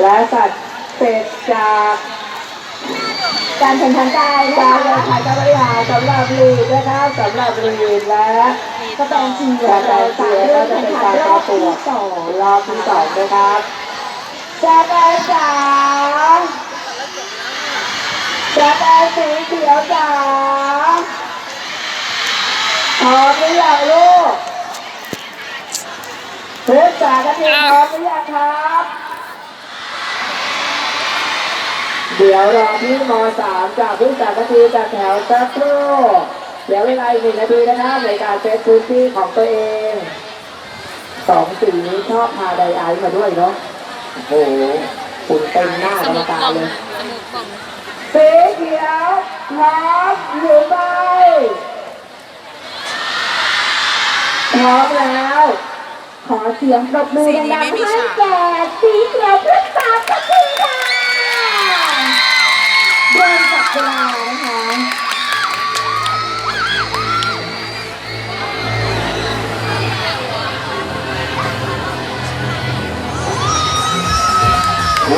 และสัตว์เสร็จจากการแข่งขันกายการแข่งขันการบริหารสำหรับลีดนะครับสำหรับลีดและสแตนชีของเราจากเรื่องแข่งขันรอบที่สองรอบที่สองนะครับแจ๊แอนจ๋าแจ๊แอนสีเขียวจ๋าพร้อมหรือยังลูก เพื่อนจ๋ากระทิงพร้อมหรือยังครับ เดี๋ยวรอพี่ม .3 จากผู้จัดนาทีจากแถวสักครู่เดี๋ยวเวลาอีกหนึ่งนาทีนะครับในการเซตพื้นที่ของตัวเองสองสีนี้ชอบพาไดไอซ์มาด้วยเนาะโอ้โหฝุ่นเต็มหน้ากรรมการเลยสีเขียวพร้อมหรือไม่พร้อมแล้ว ขอเสียงปรบมือดังๆให้แก่สีเขียวพุทธาสักทีค่ะเดินจับเวลานะคะ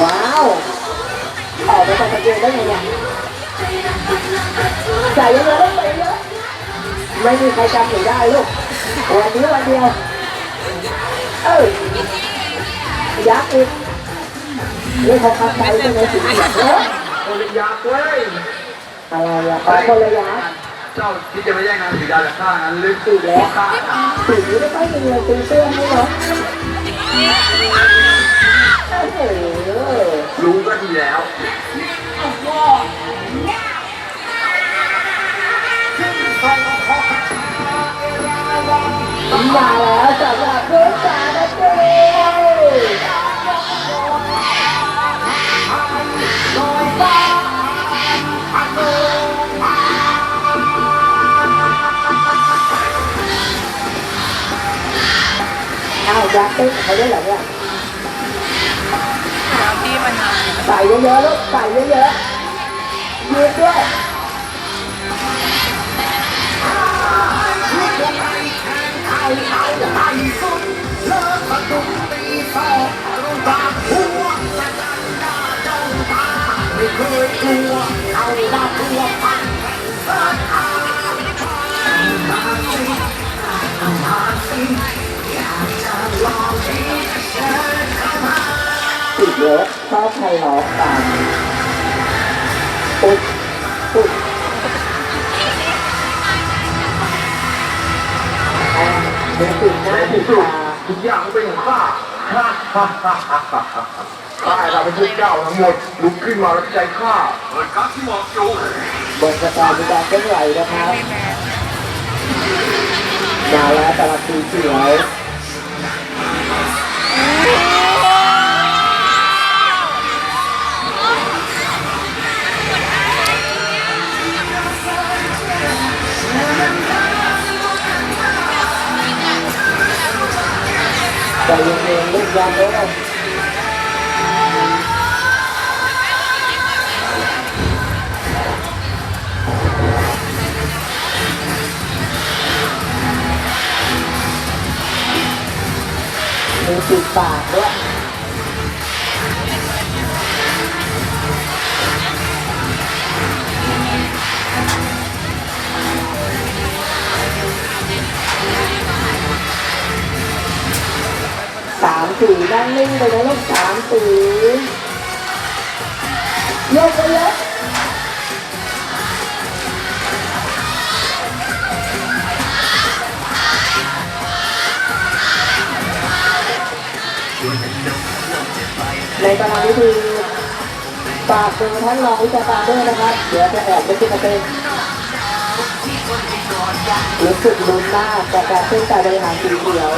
ว้าวออกไปจากกางเกงได้ไงเนี่ยใส่เยอะๆต้องใส่เยอะไม่มีใครจำหนูได้ลูกวันนี้วันเดียว เออยักษ์อีกเรื่องของคำใจใช่ไหมสิเออคนละยักษ์เว้ยอะไรอะขอคนละยักษ์เจ้าที่จะไม่แย่งงานสีดาจากข้านั้นลึกอีกแล้วข้าสีนี้ไม่ค่อยมีเงินซื้อเสื้อให้เนาะโอ้โหรู้ก็ดีแล้วมาแล้ว ยักษ์เต้นเขาด้หรอเนี่ยแล้วที่มันใส่เยอะๆลูกใส่เยอะๆยืดด้วยกลัวเอามาตัว ติดเยอะชอบใครร้องตามปุ๊บปุ๊บอ่าเดี๋ยวติดหน้าติดตาทุกอย่างเป็นของข้าข้าข้าข้าข้าข้าข้าเราเป็นพวกเจ้าทั้งหมดลุกขึ้นมาแล้วใจข้าเปิดกั๊กที่หมอกจูบนสแตนมีการเคลื่อนไหวนะครับมาแล้วแต่ลาดสีเขียว ใจเย็นๆ มเลยมีปิดปากด้วยสามสีนั่งนิ่งไปนะลูกสามสียกไปเลย ในตารางวิธีฝากดูท่านรองวิชาการด้วยนะครับ เดี๋ยวจะแอบไปขึ้นมาเต้นรู้สึกลุ้นมากกับการเต้นการบริหารสีเขียว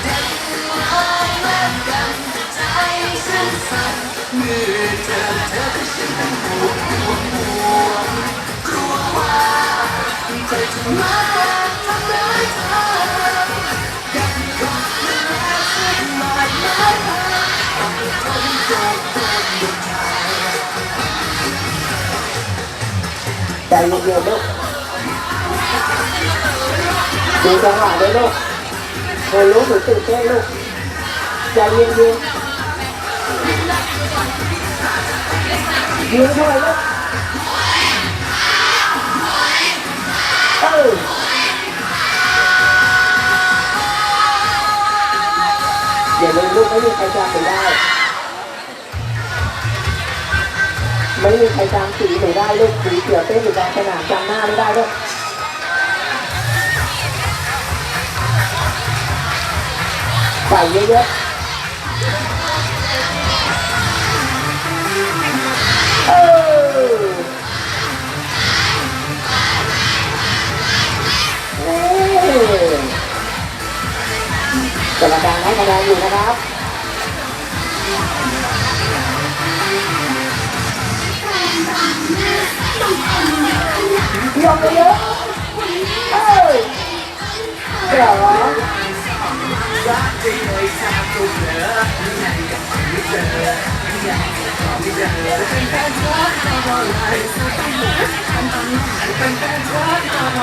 โใจเย็นเด้ออยากกเลาไใจเย็นๆลูกดูจัหวะด้วยลูกเธอรู้หรืตื่นเต้นลูกใจเย็นๆ ยืนเข้าไปลูกเอออย่าลืมลูกไม่มีใครจำหนูได้ ไม่มีใครจำสีหนูได้ลูกสีเขียวเต้นอยู่กลางสนามจำหน้าไม่ได้ลูกใส่เยอะๆ กรรมการให้คะแนนอยู่นะครับยกเยอะเอ้ยเดี๋ยวเออเออเออโอ้โห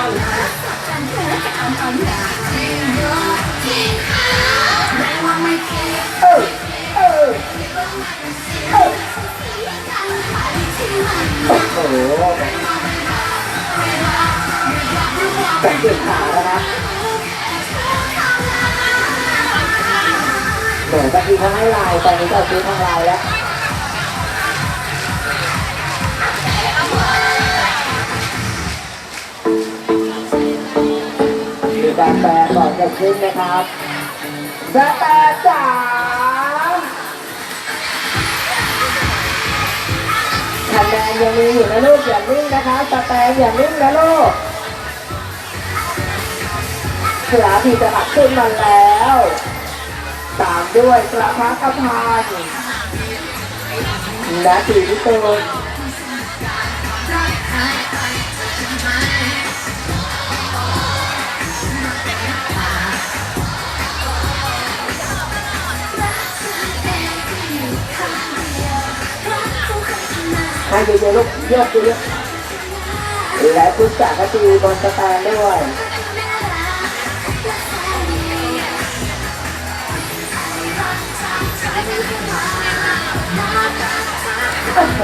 แต่เปลี่ยนขาแล้วนะเหมือนตะกี้เขาให้ลายตอนนี้ก็ซื้อทางลายแล้ว การแปลก่อนจะขึ้นนะครับสแตนจ๋าคะแนนยังมีอยู่นะลูกอย่านิ่งนะคะสแตนอย่านิ่งนะลูกเสือพีจะหักขึ้นมาแล้วตามด้วยกระพักกระพานนาทีที่ตูน เยอะๆลูกยกเยอะๆและพุทธากรตีบนสแตนด้วยโอ้โห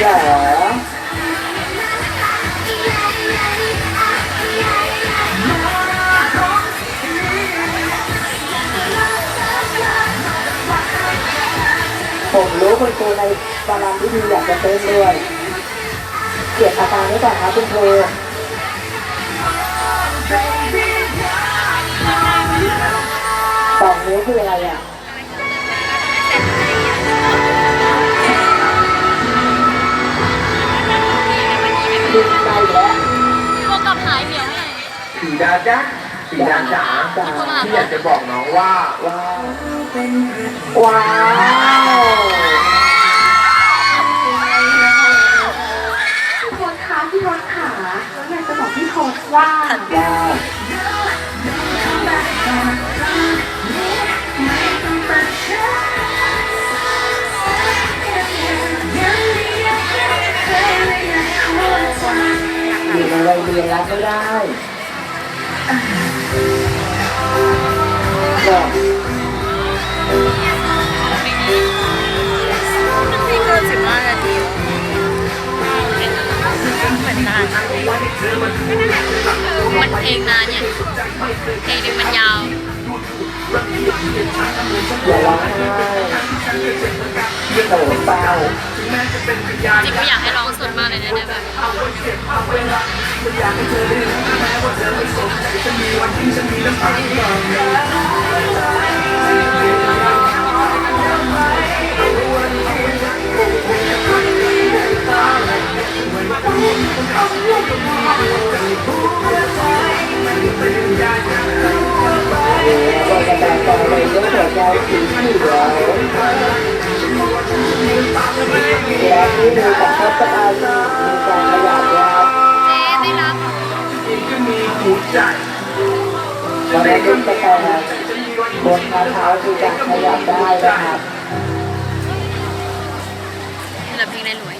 หรอผมรู้คุณครูในบาลังวิธีอยากจะเต้นด้วยเก็บอาการไว้ก่อนครับคุณครูสองนิ้วคืออะไรอะ ดึงไปแล้วพวกกับหายเหมียวไงสีดาจ้าสีดาจ๋าที่อยากจะบอกน้องว่าว้าวว้าว ยเรียนรับไม่ได้บอกไม่เกินสิบห้านาทีเหมือนนานมันเพลงนานเนี่ยเพลงนึงมันยาวอย่าร้องไห้โตเศร้าจริงก็อยากให้ร้อง นะเนี่ยแบบ ขึ้นไปแต่บนเท้าคือจะขยับได้นะครับแต่เพลงในหลวย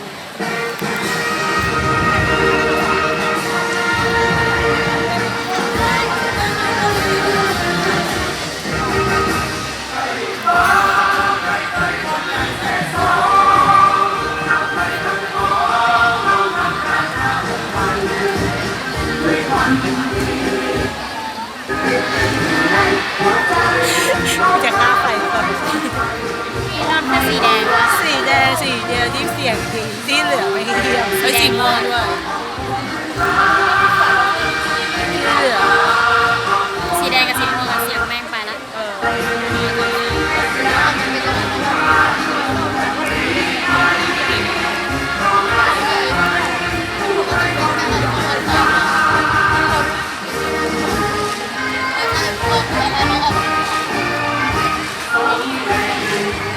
พี่ชอบแค่สีแดงวะสีแดงสีเดียวที่เสียงดีที่เหลือไม่เดียวเฮ้ยสีม่วงด้วยที่เหลือสีแดงกับสี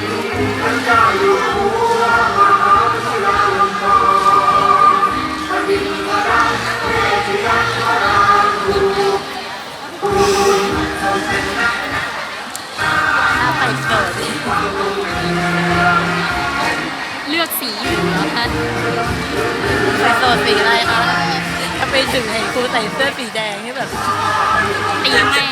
เลือกสีอยู่แล้วท่านไปโซนสีอะไรคะถ้าไปถึงเห็นครูใส่เสื้อสีแดงนี่แบบตีแม่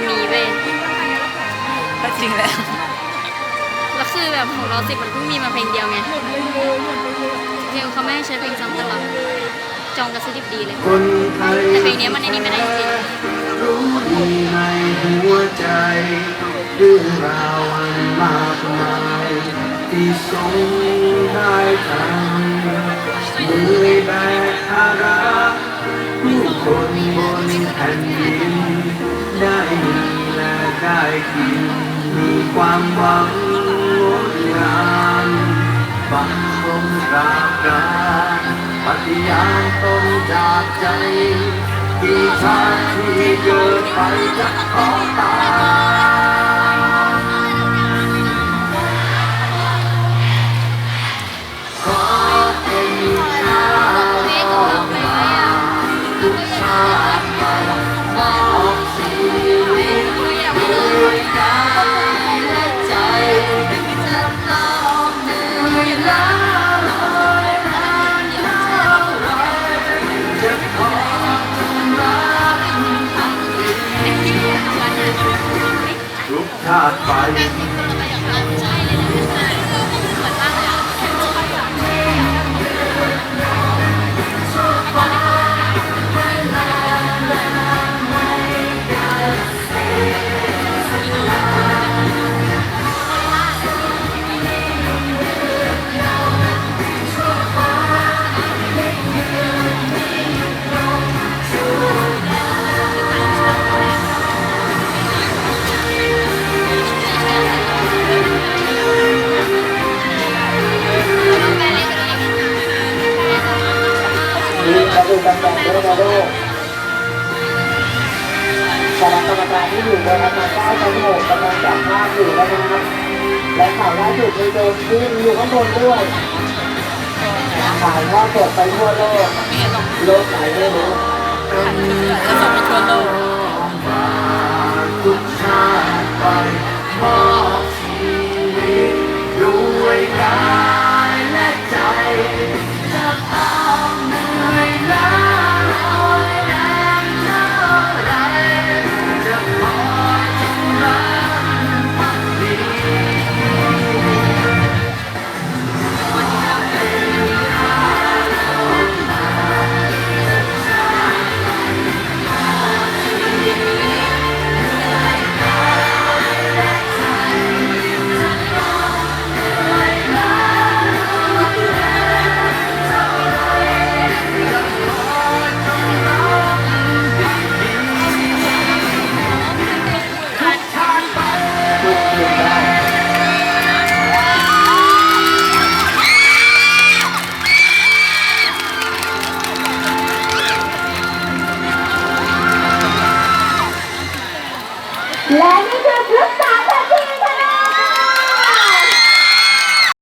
มันควรมีเว้ยก็จริงแล้วแล้วคือแบบของเราสิมันเพิ่งมีมาเพลงเดียวไงเพลงเขาไม่ให้ใช้เพลงซ้ำตลอดจองกระซิบดีเลยคนไทยแต่เพลงเนี้ยมันในนี้ไม่ได้จริงรู้ดีในหัวใจเรื่องราวอันมากมายที่ทรงได้ทำมือแบกภาระผู้คนบนแผ่นดินได้มีและได้ กิน มีความหวังงดงามบังคมกราบกรานปฏิญาณตนจากใจกี่ชาติที่เกิดไปจะขอตาย ทุก นี่มาดูตำแหน่งด้วยนะลูกคณะกรรมการที่อยู่บนอาคารเก้าชั้นหกกำลังจับภาพอยู่นะครับและข่าวล่าสุดมีโดนที่อยู่ข้างบนด้วยถ่ายทอดสดไปทั่วโลกโลกไหนไม่รู้ขันเถื่อนแล้วส่งไปทั่วโลกทุกชาติไปมอบชีวิตด้วยกายและใจจะต้อ